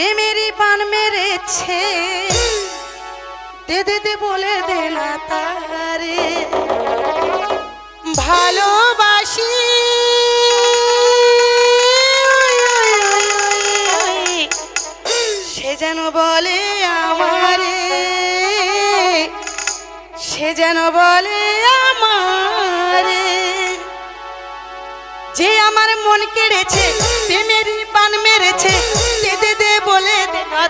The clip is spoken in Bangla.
প্রেমেরই পান মেরেছে। দে দে দে বলে দে না তারে। ভালোবাসি। সে যেন বলে আমারে। সে যেন বলে যে আমার মন কেড়েছে প্রেমেরই পান মেরেছে। দে বলে দেখা